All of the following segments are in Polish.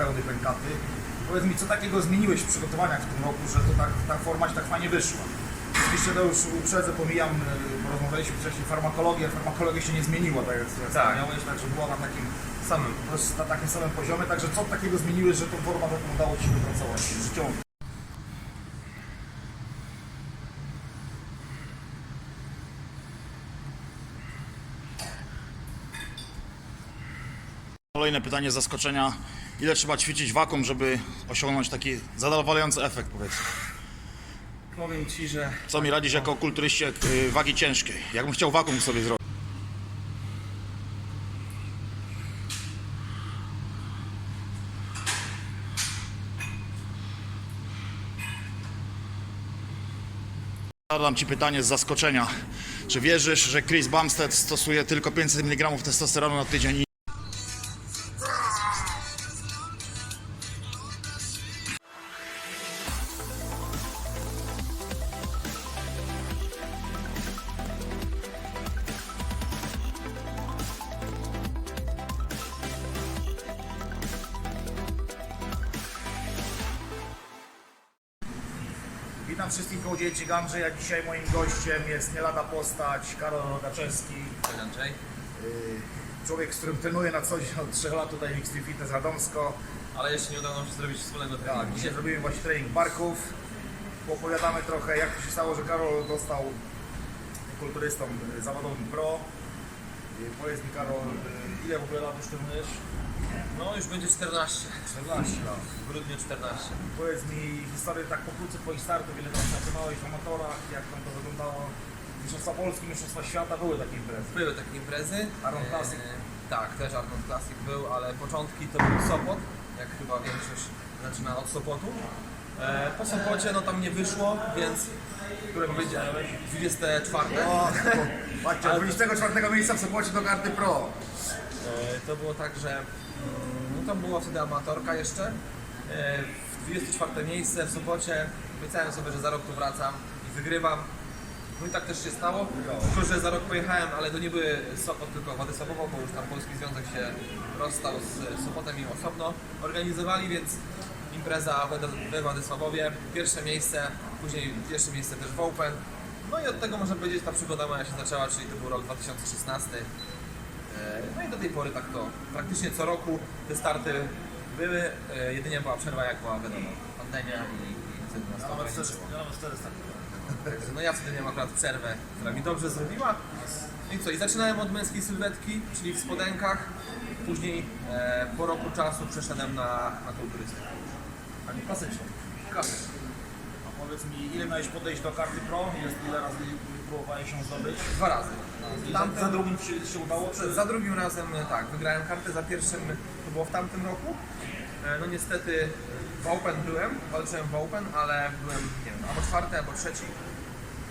pełny pękaty. Powiedz mi, co takiego zmieniłeś w przygotowaniach w tym roku, że to tak, ta forma ci tak fajnie wyszła? Oczywiście to już uprzedzę, pomijam, bo rozmawialiśmy wcześniej, farmakologię, farmakologia się nie zmieniła, tak jak Tak. wspomniałeś, także była na takim Samym. na takim samym poziomie, także co takiego zmieniłeś, że tą formę taką udało Ci wypracować życiową? Kolejne pytanie z zaskoczenia. Ile trzeba ćwiczyć wakum, żeby osiągnąć taki zadowalający efekt, powiedzmy? Powiem Ci, że Co mi radzisz jako kulturyście y, wagi ciężkiej? Jakbym chciał wakum sobie zrobić? Zadam Ci pytanie z zaskoczenia. Czy wierzysz, że Chris Bumstead stosuje tylko 500 mg testosteronu na tydzień i dzieci Andrzej, a dzisiaj moim gościem jest nie lada postać Karol Rogaczewski. Andrzej. y, Człowiek, z którym trenuję na co dzień od 3 lat tutaj w Extreme Fitness Radomsko. Ale jeszcze nie udało nam się zrobić wspólnego treningu. Tak, dzisiaj zrobimy właśnie trening barków. Opowiadamy trochę jak to się stało, że Karol został kulturystą y, zawodowym pro. Y, Powiedz mi Karol, ile w ogóle lat już trenujesz? No już będzie 14. 14 lat. W grudniu 14. Powiedz mi historię tak pokrótce Twoich startów, ile tam startowałeś w amatorach, jak tam to wyglądało? Mistrzostwa Polski, Mistrzostwa Świata, były takie imprezy. Były takie imprezy. Arnold Classic. E, tak, też Arnold Classic był, ale początki to był Sopot, jak chyba większość zaczyna od Sopotu. E, po Sopocie no tam nie wyszło, więc które powiedziałem 24. O, patrzcie, od 24 miejsca w Sopocie do karty pro. E, To było tak, że mm, no to była wtedy amatorka jeszcze. E, W 24 miejsce w Sopocie obiecałem sobie, że za rok tu wracam i wygrywam. No i tak też się stało. Tylko, że za rok pojechałem, ale to nie były Sopot, tylko Władysławowo, bo już tam Polski Związek się rozstał z Sopotem i osobno organizowali, więc impreza we Władysławowie. Pierwsze miejsce, później pierwsze miejsce też w Open. No i od tego można powiedzieć ta przygoda moja się zaczęła, czyli to był rok 2016. E, No i do tej pory tak to praktycznie co roku te starty były, e, jedynie była przerwa jak była wiadomo, pandemia i, i wtedy nas to ograniczyło. Także no ja wtedy miałem akurat przerwę, która mi dobrze zrobiła. No i co, i zaczynałem od męskiej sylwetki, czyli w spodenkach. Później e, po roku czasu przeszedłem na, na kulturystykę. A nie. Klasycznie. Powiedz mi, ile miałeś podejść do karty pro? Ile, ile razy próbowałeś ją zdobyć? Dwa razy. I za, za drugim Ci się, udało? Czy... Za drugim razem e, tak, wygrałem kartę, za pierwszym to było w tamtym roku. E, No niestety w Open byłem, walczyłem w Open, ale byłem, nie wiem, albo czwarty, albo trzeci.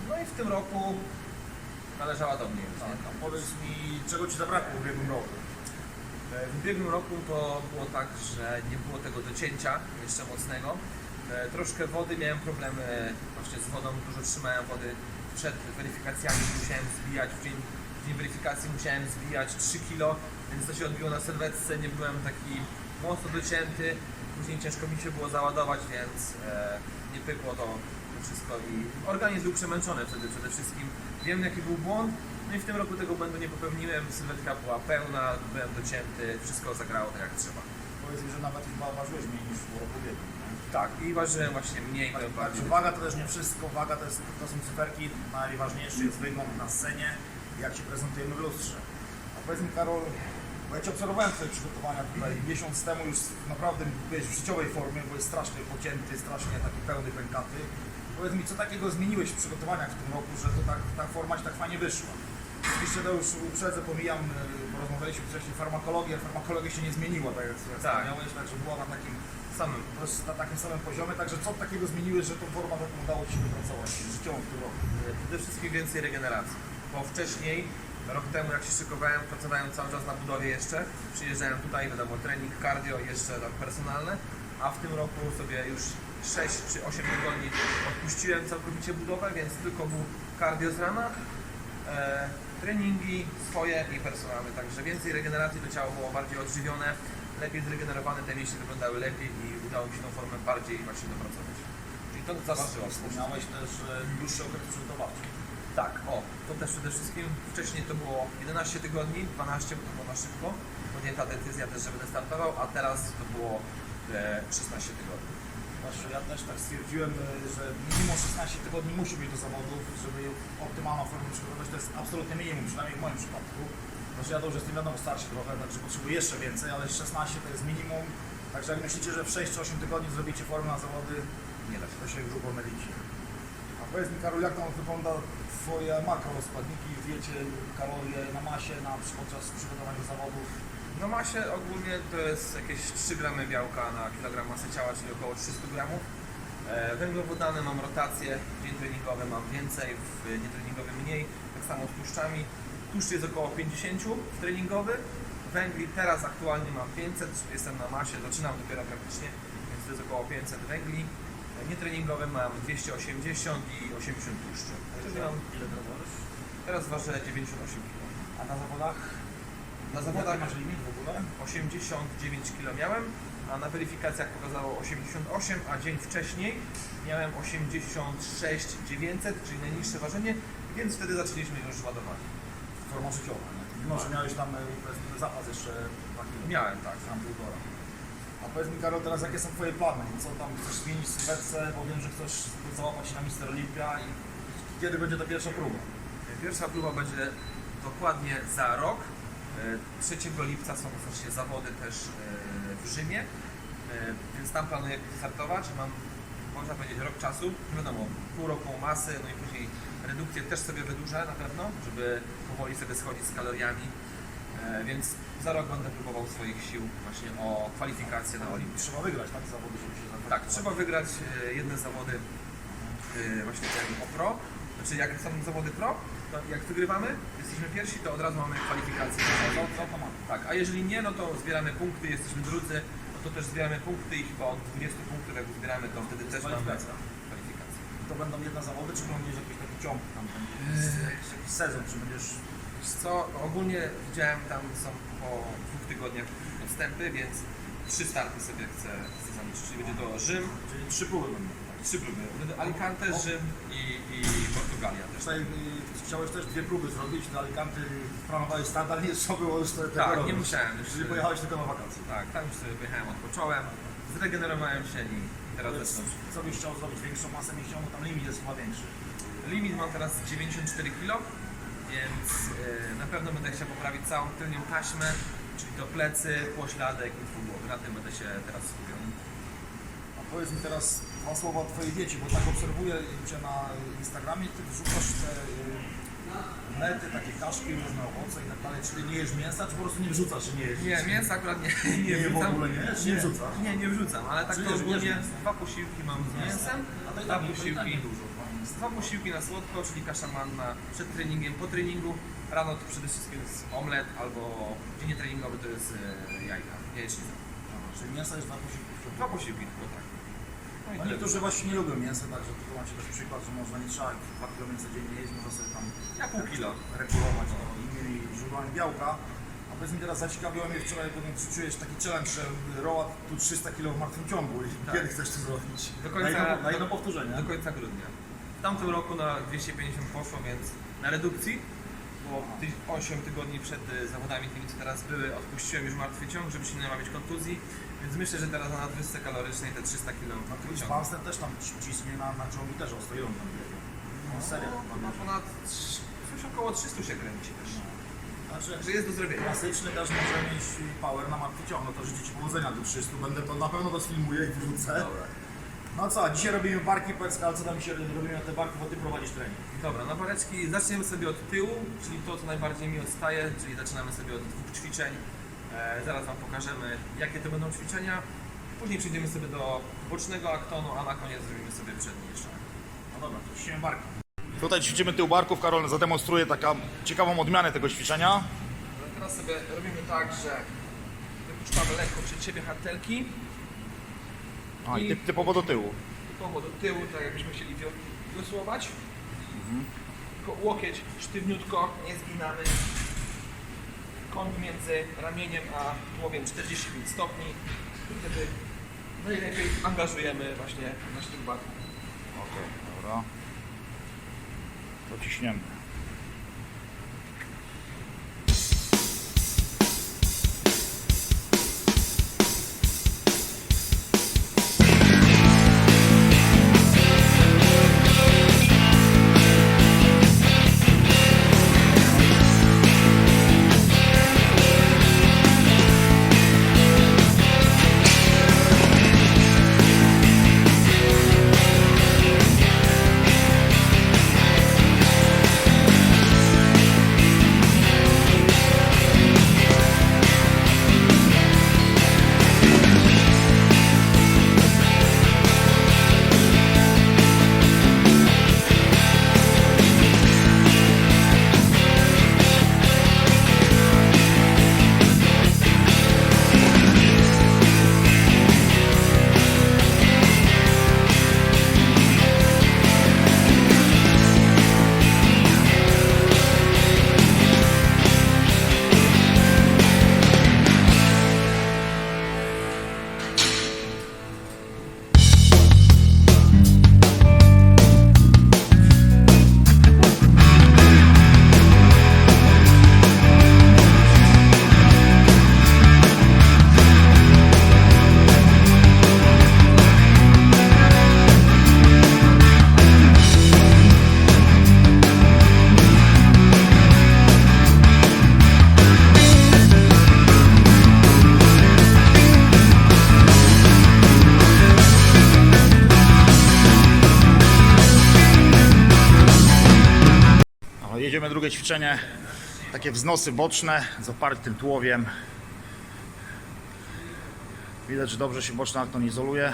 No i w tym roku należała do mnie. Tak, a powiedz mi, czego Ci zabrakło w ubiegłym roku? E, W ubiegłym roku to było tak, że nie było tego docięcia jeszcze mocnego. E, Troszkę wody, miałem problemy właśnie z wodą, dużo trzymałem wody przed weryfikacjami, musiałem zbijać, w dzień, w dzień weryfikacji musiałem zbijać 3 kg, więc to się odbiło na sylwetce, nie byłem taki mocno docięty, później ciężko mi się było załadować, więc e, nie pykło to wszystko i organizm był przemęczony wtedy przede wszystkim. Wiem jaki był błąd, no i w tym roku tego błędu nie popełniłem, sylwetka była pełna, byłem docięty, wszystko zagrało tak jak trzeba. Powiedz mi, że nawet chyba ważyłeś mniej niż w roku. Tak, i ważyłem właśnie mniej, powiem bardziej. Waga to też nie wszystko, waga to, jest, to są cyferki, najważniejszy jest wygląd na scenie, jak się prezentujemy w lustrze. A powiedz mi Karol, bo ja Cię obserwowałem w Twoich przygotowaniach tutaj miesiąc temu już naprawdę byłeś w życiowej formie, byłeś strasznie pocięty, strasznie taki pełny pękaty. Powiedz mi, co takiego zmieniłeś w przygotowaniach w tym roku, że to tak, ta forma Ci tak fajnie wyszła? Oczywiście to już uprzedzę, pomijam, y, bo rozmawialiśmy wcześniej, farmakologię, farmakologia się nie zmieniła, tak jak wspomniałeś, także była na takim Samym. na takim samym poziomie, także co takiego zmieniłeś, że tą formę taką udało Ci się wypracować życiową w tym roku? Przede wszystkim więcej regeneracji, bo wcześniej, rok temu jak się szykowałem, pracowałem cały czas na budowie jeszcze, przyjeżdżałem tutaj, wiadomo, trening cardio jeszcze tam personalne, a w tym roku sobie już 6 czy 8 tygodni odpuściłem całkowicie budowę, więc tylko był cardio z rana, e, treningi swoje i personalne, także więcej regeneracji, to ciało było bardziej odżywione, lepiej zregenerowane, te mięśnie wyglądały lepiej i udało mi się tą formę bardziej właśnie dopracować. Czyli to zaważyło. Wspomniałeś też, że dłuższy okres przygotowawczy. Tak, o, to też przede wszystkim. Wcześniej to było 11 tygodni, 12, bo to było na szybko. Podjęta decyzja też, że będę startował, a teraz to było e, 16 tygodni. Właśnie ja też tak stwierdziłem, e, że minimum 16 tygodni musi być do zawodów, żeby optymalną formę przygotować. To jest absolutnie minimum, przynajmniej w moim przypadku. Znaczy ja już jestem wiadomo starszy trochę, także potrzebuję jeszcze więcej, ale 16 to jest minimum. Także jak myślicie, że w 6 czy 8 tygodni zrobicie formę na zawody, Nie da się. to się grubo mylicie. A powiedz mi Karol, jak tam wygląda Twoje makroskładniki, wiecie, kalorie na masie na, podczas przygotowania do zawodów? No masie ogólnie to jest jakieś 3 gramy białka na kilogram masy ciała, czyli około 300 gramów. E, Węglowodany mam rotację, w dzień treningowy mam więcej, w nietreningowym mniej, tak samo z tłuszczami. Tłuszcz jest około 50 w treningowy, węgli teraz aktualnie mam 500, jestem na masie, zaczynam dopiero praktycznie, więc to jest około 500 węgli. Nietreningowy mam 280 i 80 tłuszczu. Czyli mam, Ile teraz ważę 98 kg. A na zawodach? Na zawodach masz limit w ogóle? 89 kg miałem, a na weryfikacjach pokazało 88, a dzień wcześniej miałem 86 900, czyli najniższe ważenie, więc wtedy zaczęliśmy już ładowanie. Forma życiowa, nie? Mimo, że miałeś tam e, zapas jeszcze 2 kg. Miałem, tak. Tam półtora. A powiedz mi Karol, teraz jakie są Twoje plany? Co tam chcesz zmienić w sylwetce? Bo wiem, że chcesz załapać się na Mister Olimpia i kiedy będzie ta pierwsza próba? Pierwsza próba będzie dokładnie za rok. E, 3 lipca są oczywiście zawody też e, w Rzymie, e, więc tam planuję startować. Mam, można powiedzieć, rok czasu. Wiadomo, pół roku masy, no i później redukcję też sobie wydłużę na pewno, żeby powoli sobie schodzić z kaloriami. E, Więc za rok będę próbował swoich sił właśnie o kwalifikacje na Olimpię. Trzeba wygrać tak zawody, żeby się zakwalifikować. Tak, trzeba wygrać e, jedne zawody e, właśnie ten o pro. Znaczy jak są zawody pro, to jak wygrywamy, jesteśmy pierwsi, to od razu mamy kwalifikacje. To, to, to. Tak, a jeżeli nie, no to zbieramy punkty, jesteśmy drudzy, no to też zbieramy punkty i chyba od 20 punktów jak zbieramy, to wtedy też mamy Kwalifikacja. To będą jedne zawody, czy będziesz jakiś taki ciąg tam, będzie jakiś, jakiś sezon, czy będziesz... Wiesz co, ogólnie widziałem tam są po dwóch tygodniach odstępy, więc trzy starty sobie chcę, chcę zaliczyć, czyli będzie to Rzym, Czyli trzy próby będą. trzy próby, Będzie Alicante, Rzym i, i Portugalia też. Tutaj y, chciałeś też dwie próby zrobić, do Alicanty planowałeś start, ale nie trzeba było już te, tego Tak, nie robić. musiałem już. Czyli pojechałeś tylko na wakacje. Tak, tam już sobie pojechałem, odpocząłem, zregenerowałem się i teraz zaczynam. co byś chciał zrobić? Większą masę mięśniową, tam limit jest chyba większy. Limit mam teraz 94 kg, więc e, na pewno będę chciał poprawić całą tylnią taśmę, czyli to plecy, pośladek i twór głowy. Na tym będę się teraz skupiał. A powiedz mi teraz dwa słowa o Twojej diecie, bo tak obserwuję Cię na Instagramie, Ty wrzucasz te y, nety, takie kaszki, różne owoce i tak dalej, czyli nie jesz mięsa, czy po prostu nie wrzucasz, czy nie jesz? Nie, mięsa akurat nie, nie, Nie, w wrzucam. ogóle nie? Czy nie wrzucasz? Nie, nie wrzucam, ale tak Czyli to jesz- ogólnie jesz dwa posiłki mam z mięsem, A to i dwa tak, tak posiłki, nie dużo. dwa posiłki na słodko, czyli kasza manna przed treningiem, po treningu. Rano to przede wszystkim jest omlet albo dzień treningowy to jest e, jajka, jajecznica. Czyli mięsa jest dwa posiłki. Dwa posiłki tylko tak. No No niektórzy właśnie nie lubią mięsa, także tu macie też przykład, że można nie trzeba 2 kg mięsa dziennie jeść, można sobie tam Ja pół kilo. regulować to innymi źródłami białka. A powiedz mi teraz, zaciekawiło mnie wczoraj, bo wiem, czy czujesz taki challenge, że roła tu 300 kg w martwym ciągu i Tak. kiedy chcesz to zrobić? Do końca- na, jedno, na jedno powtórzenie. Do końca grudnia. W tamtym roku na 250 poszło, więc na redukcji, bo ty- 8 tygodni przed y, zawodami tymi, co teraz były, odpuściłem już martwy ciąg, żeby się nie nabawić kontuzji, więc myślę, że teraz na nadwyżce kalorycznej te 300 kg No Chris ciągu. Banster też tam ciśnie na, na ciągi też ostro, on tam biegnie? No serio. No, na ponad trz- coś około 300 się kręci też. Znaczy, Także jest do zrobienia. klasyczny też może mieć power na martwy ciąg, no to życzę Ci powodzenia do 300, będę to na pewno to sfilmuję i wrzucę. Dobra. No co, dzisiaj robimy barki, powiedz ale co tam dzisiaj robimy na te barki, bo Ty prowadzisz trening. Dobra, na bareczki zaczniemy sobie od tyłu, czyli to, co najbardziej mi odstaje, czyli zaczynamy sobie od dwóch ćwiczeń. E, zaraz Wam pokażemy, jakie to będą ćwiczenia. Później przejdziemy sobie do bocznego aktonu, a na koniec zrobimy sobie przedni jeszcze. No dobra, to ćwiczymy barki. Tutaj ćwiczymy tył barków. Karol zademonstruje taką ciekawą odmianę tego ćwiczenia. No, teraz sobie robimy tak, że wypuszczamy lekko przed siebie hartelki, A, i typ, typowo do tyłu. typowo do tyłu, tak jakbyśmy chcieli wios- wiosłować. Tylko łokieć sztywniutko, nie zginamy. Kąt między ramieniem a tułowiem 45 stopni. Wtedy najlepiej angażujemy właśnie na śrubaku. Okej, dobra. To ciśniemy. Jedziemy drugie ćwiczenie. Takie wznosy boczne z opartym tułowiem. Widać, że dobrze się boczny akton izoluje.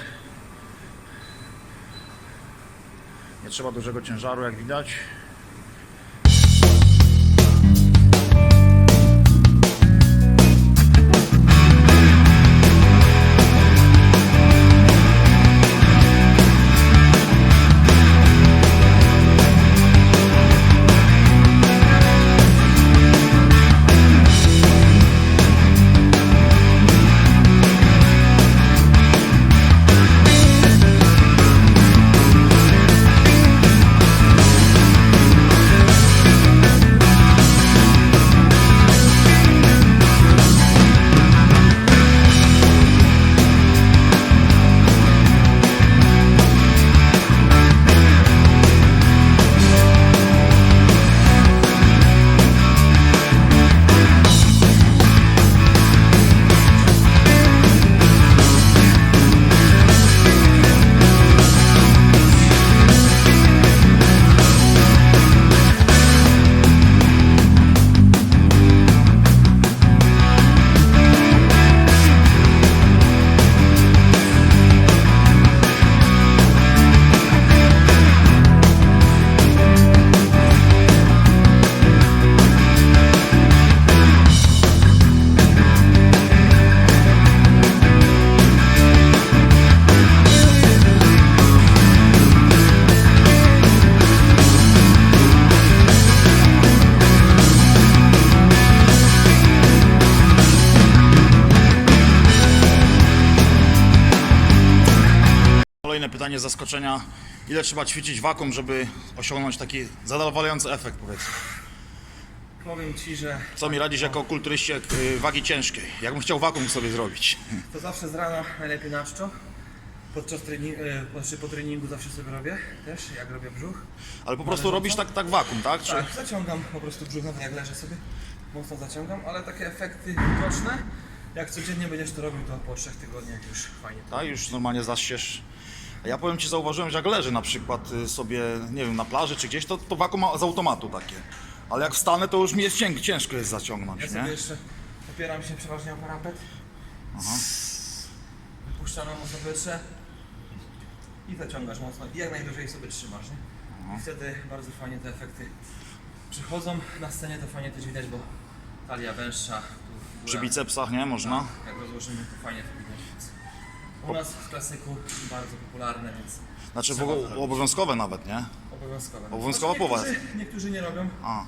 Nie trzeba dużego ciężaru, jak widać. Z zaskoczenia. Ile trzeba ćwiczyć wakum, żeby osiągnąć taki zadowalający efekt, powiedzmy? Powiem Ci, że Co mi radzisz jako kulturyście y, wagi ciężkiej? Jakbym chciał wakum sobie zrobić? to zawsze z rana najlepiej na czczo. Podczas treningu, znaczy po treningu zawsze sobie robię też, jak robię brzuch. Ale po prostu robisz tak, tak wakum, tak? Czy... Tak, zaciągam po prostu brzuch, nawet jak leżę sobie, mocno zaciągam, ale takie efekty widoczne, jak codziennie będziesz to robił, to po trzech tygodniach już fajnie. Tak, już normalnie zasiesz. Ja powiem Ci, zauważyłem, że jak leży na przykład y, sobie, nie wiem, na plaży czy gdzieś, to, to ma z automatu takie. Ale jak wstanę, to już mi jest cięg, ciężko jest zaciągnąć, Ja sobie nie? jeszcze opieram się przeważnie o parapet. Wypuszczamy mocno powietrze i zaciągasz mocno i jak najdłużej sobie trzymasz, nie? I wtedy bardzo fajnie te efekty przychodzą. Na scenie to fajnie też widać, bo talia węższa. Tu Przy góra. bicepsach, nie? Można? Jak rozłożymy, to fajnie to widać. U nas w klasyku bardzo popularne, więc Znaczy w ogóle obowiązkowe nawet, nie? obowiązkowe. Obowiązkowa Znaczy, niektórzy, niektórzy nie robią, A,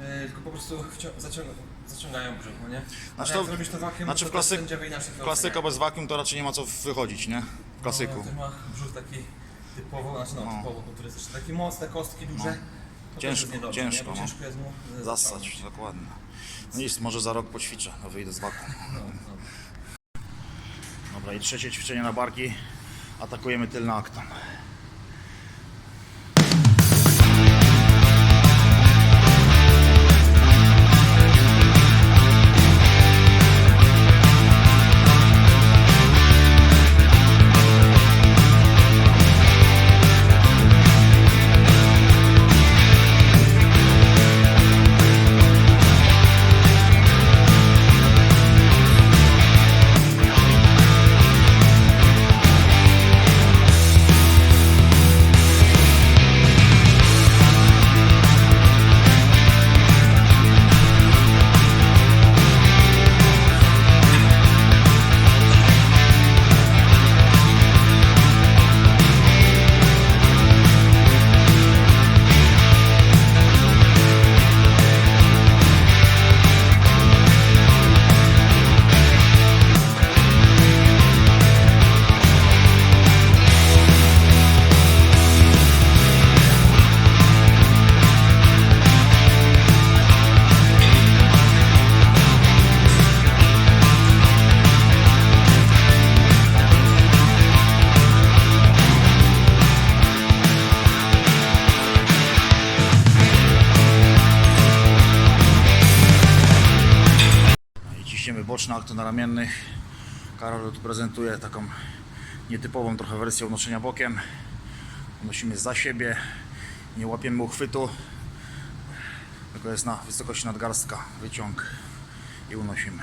e, tylko po prostu zaciąga, zaciągają brzuch, no nie? Znaczy to- jak zrobisz to wakiem, znaczy to w klasy- sędziowie inaczej to Klasyka bez wakium to raczej nie ma co wychodzić, nie? W klasyku. No, ma brzuch taki typowo, znaczy no, No. typowo kulturystyczny, taki mocne, kostki duże. No. Też Ciężko, jest niedobrze, ciężko, nie? Bo no. ciężko jest mu e, Zassać, zaciągnąć. dokładnie. No nic, może za rok poćwiczę, no wyjdę z wakum. No, no. Dobra, i trzecie ćwiczenie na barki. Atakujemy tylny akton. Ciśniemy boczny akton ramiennych. Karol tu prezentuje taką nietypową trochę wersję unoszenia bokiem. Unosimy za siebie, nie łapiemy uchwytu, tylko jest na wysokości nadgarstka, wyciąg i unosimy.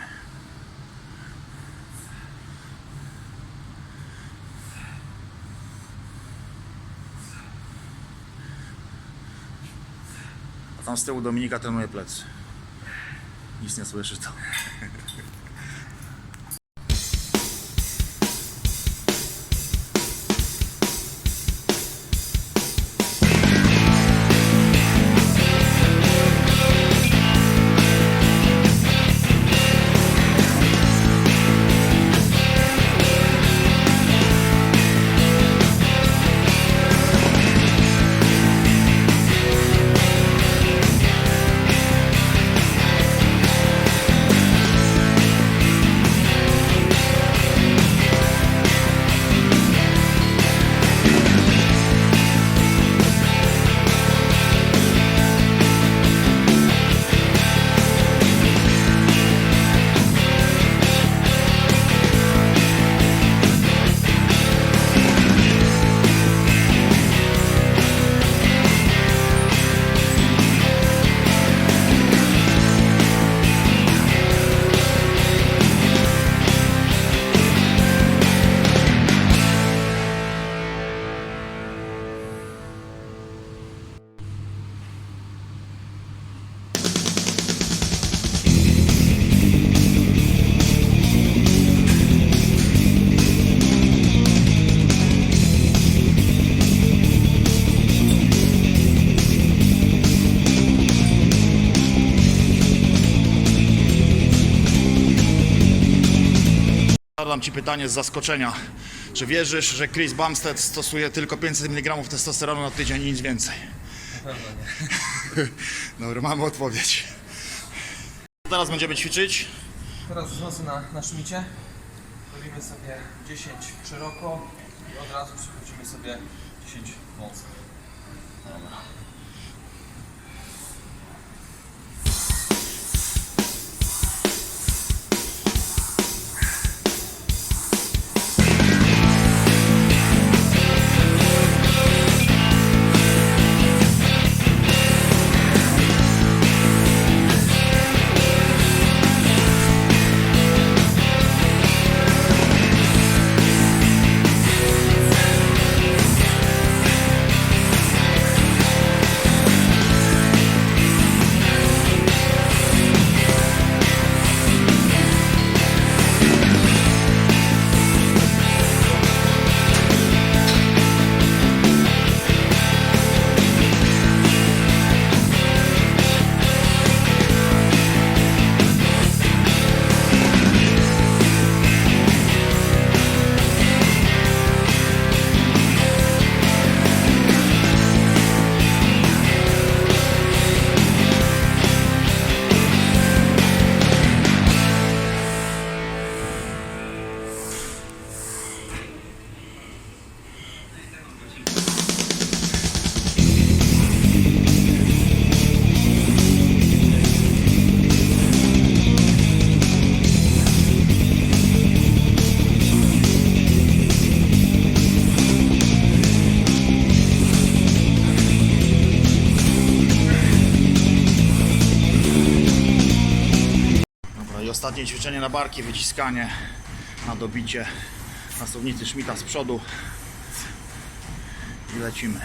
A tam z tyłu Dominika trenuje plecy. Nic nie słyszy to. Zadam Ci pytanie z zaskoczenia. Czy wierzysz, że Chris Bumstead stosuje tylko 500 mg testosteronu na tydzień i nic więcej? Na pewno nie. Dobra, mamy odpowiedź. Teraz będziemy ćwiczyć. Teraz wznosy na, na szmicie. Robimy sobie 10 szeroko i od razu przechodzimy sobie 10 wąsko. Ostatnie ćwiczenie na barki, wyciskanie na dobicie. Następnicy Szmita z przodu. I lecimy.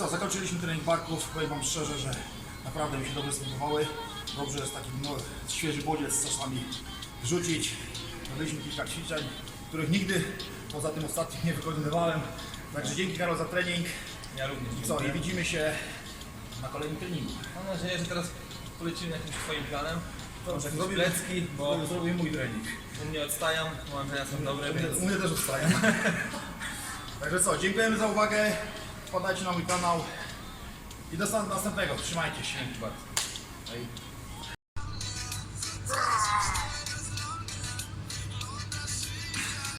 Co, zakończyliśmy trening barków. Powiem Wam szczerze, że naprawdę mi się dobrze spodobały. Dobrze jest taki no, świeży bodziec czasami wrzucić. Robiliśmy kilka ćwiczeń, których nigdy poza tym ostatnim nie wykonywałem. Także dzięki Karol za trening. Ja również. I co, i widzimy się na kolejnym treningu. Mam nadzieję, że teraz polecimy jakimś Twoim planem. Jakieś Zrobimy- plecki, bo Zrobię mój trening. u mnie odstają, mam ja są dobre, U mnie, więc u mnie też ustaje. Także co, dziękujemy za uwagę wpadajcie na mój kanał i do następnego. Trzymajcie się. Dzięki bardzo. Hej.